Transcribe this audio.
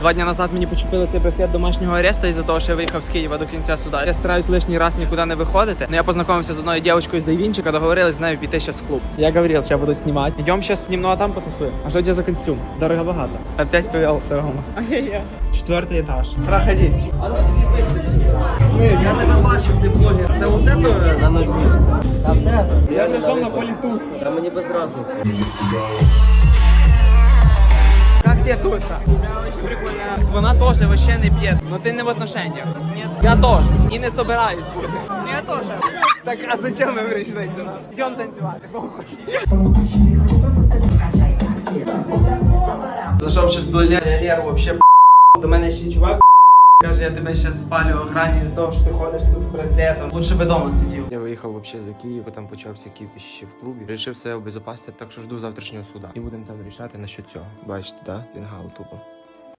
Два дні назад мені почепили цей браслет домашнього ареста із-за того, що я виїхав з Києва до кінця суда. Я стараюсь лишній раз нікуди не виходити. Ну я познайомився з одною дівчинкою з Дайвінчика, договорились з нею піти зараз в клуб. Я говорив, що я буду знімати. Йдемо зараз немного там потусуємо. А що це за костюм? Дорого багато. Опять повелся Рома. Четвертий етаж. Проходи. Я тебе бачив, ти блогер. Це у тебе на нозі? Та в тебе. Я прийшов на політусу. Та мені без разниці. Как тебе очень Прикольно. Вона теж вообще не б'є. Но ти не в отношениях. Нет. Я теж. І не собираюсь бути. Я теж. Так, а зачем ми прийшли сюди? Йдемо танцювати. похуй. Зайшов ще з туалету, я Леру вообще до мене ще чувак каже, я тебе ще спалю грані з того, що ти ходиш тут з браслетом. Лучше би дома сидів. Я виїхав вообще за Київ, там почався кіпіш ще в клубі. Рішив себе обезопасити, так що жду завтрашнього суда. І будемо там рішати насчет цього. Бачите, да? Пінгал тупо.